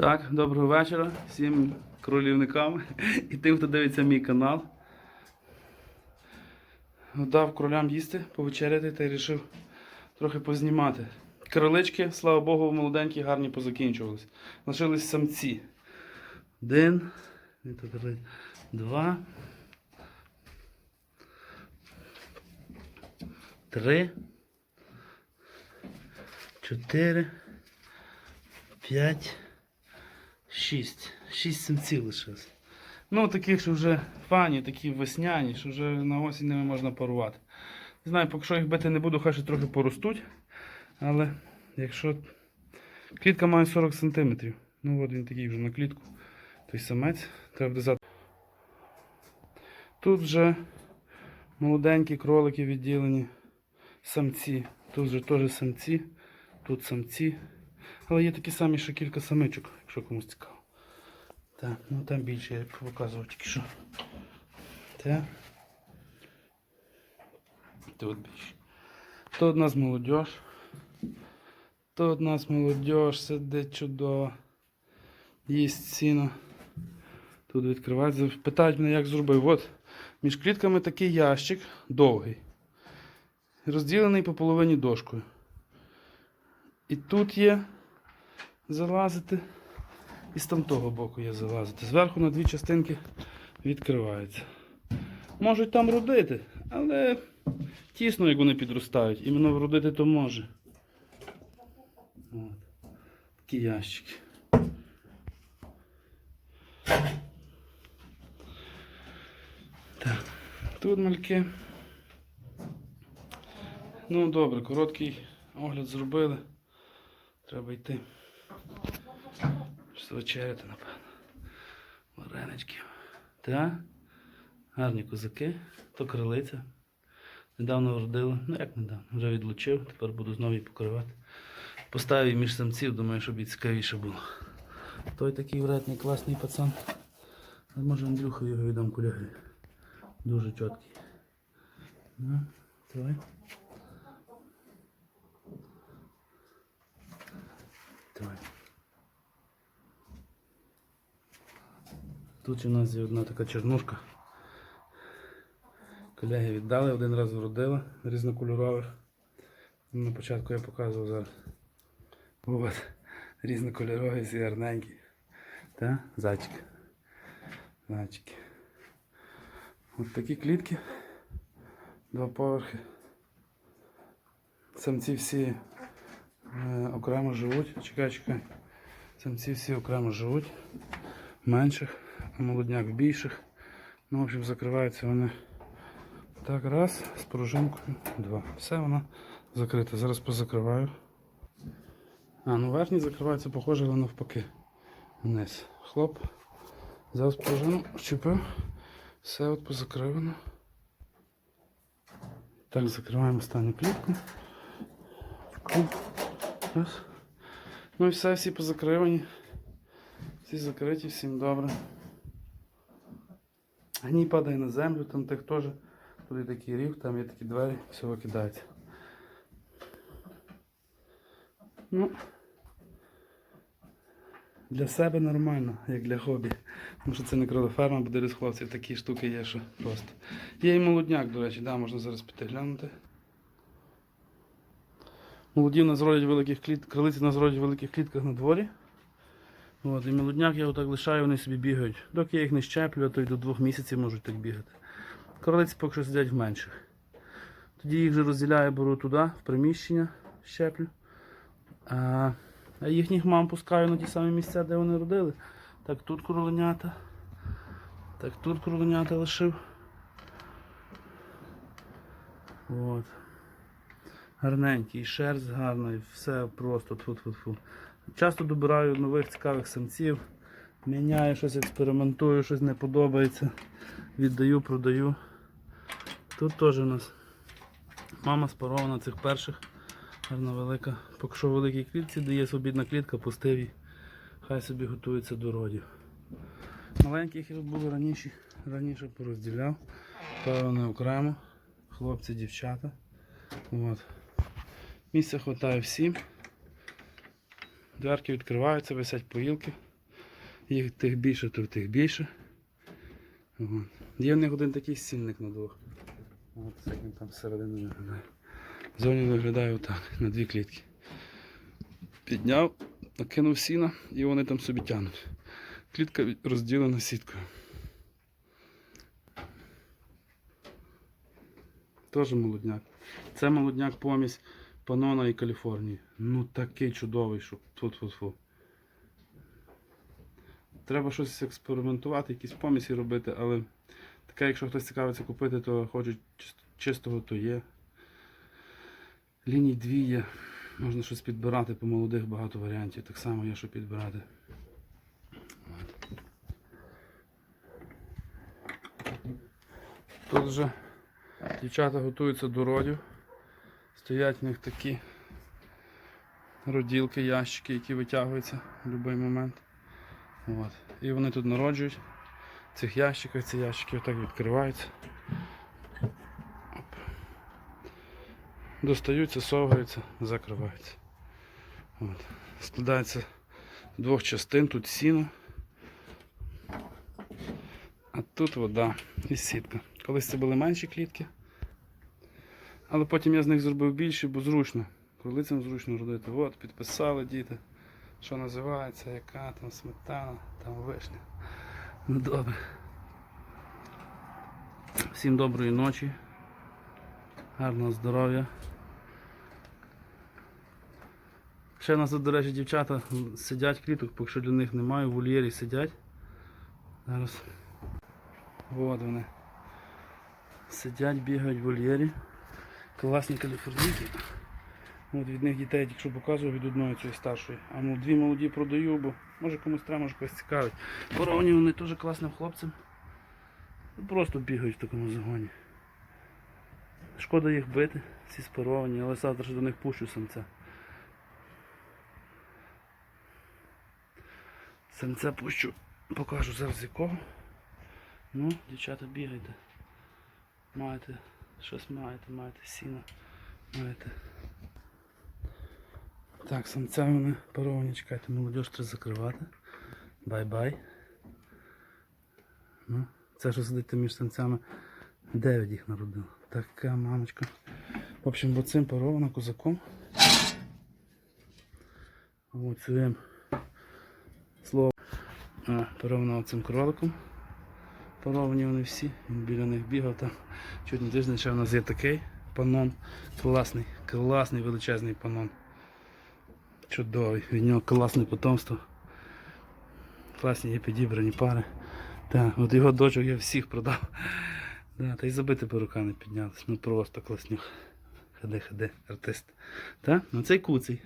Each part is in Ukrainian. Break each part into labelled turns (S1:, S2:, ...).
S1: Так, доброго вечора всім кролівникам і тим, хто дивиться мій канал. Дав кролям їсти, повечеряти та й вирішив трохи познімати. Кролички, слава Богу, молоденькі, гарні позакінчувались. Лишились самці. Один, два, три, чотири, п'ять. Шість. Шість самців лишилось. Ну, таких, що вже фані, такі весняні, що вже на осінь ними можна парувати. Не знаю, поки що їх бити не буду, хай ще трохи поростуть. Але якщо. Клітка має 40 см. Ну от він такий вже на клітку. Той самець. Треба завтра. Тут вже молоденькі кролики відділені. Самці. Тут вже теж самці. Тут самці. Але є такі самі, що кілька самичок, якщо комусь цікаво. Так, ну там більше я показував тільки що. Так. Тут більше. Тут у нас молодь. Тут у нас молодь сидить чудово. Їсть сіно. Тут відкривається. Питають мене, як зробив. От між клітками такий ящик довгий. Розділений по половині дошкою. І тут є залазити. І з там того боку є залазити. Зверху на дві частинки відкривається. Можуть там родити, але тісно, як вони підростають. Іменно вродити то може. От. Такі ящики. Так. Тут мальки. Ну добре, короткий огляд зробили. Треба йти. Вечеряти, напевно. Варенички. Так. Гарні козаки. То крилиця. Недавно вродила. Ну як недавно? Вже відлучив, тепер буду знову її покривати. Поставив між самців, думаю, щоб і цікавіше було. Той такий вредний, класний пацан. Може Андрюху його віддам куляги. Дуже чіткий. Ну, давай. Давай. Тут у нас є одна така чернушка. Колеги віддали, один раз вродила різнокольорових. На початку я показував зараз. От, різнокольорові, всі гарненькі. Та? Зайчик. Зайчики. От такі клітки. Два поверхи. Самці всі е, окремо живуть. Чекай, чекай. Самці всі окремо живуть. Менших, молодняк в більших. Ну, в общем, закриваються вони так, раз, з пружинкою, два. Все воно закрите. Зараз позакриваю. А, ну верхні закриваються, похоже, але навпаки. Вниз. Хлоп. Взяв пружину, щепив. Все от позакривано. Так, закриваємо останню клітку. Раз. Ну і все, всі позакривані. Всі закриті, всім добре. Гній падає на землю, там тих теж. Тут є такий рів, там є такі двері, все викидається. Ну, для себе нормально, як для хобі. Тому що це не кролеферма, бо десь такі штуки є, що просто. Є і молодняк, до речі, да, можна зараз піти глянути. Молоді в нас родять великих кліт... кролиці нас родять в великих клітках на дворі. От, і молодняк я отак лишаю, вони собі бігають. Доки я їх не щеплю, то й до двох місяців можуть так бігати. Кролиці поки що сидять в менших. Тоді їх вже розділяю, беру туди, в приміщення, щеплю. А, їхніх мам пускаю на ті самі місця, де вони родили. Так тут кроленята. Так тут кроленята лишив. От. Гарненький, шерсть гарна, і все просто тфу-тфу-тфу. Часто добираю нових цікавих самців, міняю щось, експериментую, щось не подобається. Віддаю, продаю. Тут теж у нас мама спарована цих перших. Гарна велика. Поки що в великій клітці, де є свобідна клітка, пустив її. Хай собі готується до родів. Маленьких їх було раніше, раніше порозділяв. Певно окремо. Хлопці, дівчата. От. Місця вистачає всім. Дверки відкриваються, висять поїлки. Їх тих більше, то тих більше. От. Є в них один такий стільник на двох. От як він там всередині виглядає. Зовні виглядає отак, на дві клітки. Підняв, накинув сіна і вони там собі тягнуть. Клітка розділена сіткою. Теж молодняк. Це молодняк помість Панона і Каліфорнії. Ну такий чудовий, що тьфу-тьфу-тьфу. Треба щось експериментувати, якісь помісі робити, але таке, якщо хтось цікавиться купити, то хочуть чистого, то є. Ліній дві є. Можна щось підбирати по молодих багато варіантів. Так само є, що підбирати. Тут вже дівчата готуються до родів. Стоять в них такі роділки, ящики, які витягуються в будь-який момент. От. І вони тут народжують в цих ящиках, ці ящики отак відкриваються. Оп. Достаються, совгаються, закриваються. От. Складається з двох частин, тут сіно, а тут вода і сітка. Колись це були менші клітки. Але потім я з них зробив більше, бо зручно. Кролицям зручно родити. От, підписали діти. Що називається, яка там сметана, там вишня. Ну добре. Всім доброї ночі. Гарного здоров'я. Ще в нас до речі, дівчата сидять кліток, поки що для них немає, в вольєрі сидять. Зараз. От вони. Сидять, бігають в вольєрі. Класні каліфорнійки. От від них дітей, якщо показую, від одної цієї старшої. А ну дві молоді продаю, бо може комусь треба, може когось цікавить. Поровані вони теж класним хлопцям. Ну, Просто бігають в такому загоні. Шкода їх бити, ці спаровані, але завтра ж до них пущу самця. Самця пущу, покажу зараз якого. Ну, дівчата бігайте. Маєте, щось маєте, маєте сіно, маєте. Так, самця вони паровані, чекайте, молодіж треба закривати. Бай-бай. Ну, це що сидить між самцями. Дев'ять їх народило. Така мамочка. В общем, бо цим козаком. Цим слово. А, парована цим кроликом. Паровані вони всі. Він біля них бігав там. Чуть не тиждень ще в нас є такий панон. Класний, класний величезний панон. Чудовий, від нього класне потомство. Класні є підібрані пари. Так, от його дочок я всіх продав. Да, та й забити по рукам не піднялись. Ну просто класнюх. Ходи, ходи, артист. Так? Ну цей куций.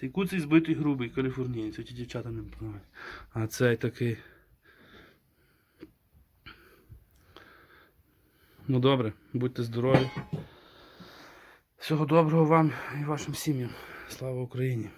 S1: Цей куций збитий грубий, каліфорнієць. Ці дівчата не понимають. А цей такий. Ну добре, будьте здорові. Всього доброго вам і вашим сім'ям. Слава Україні!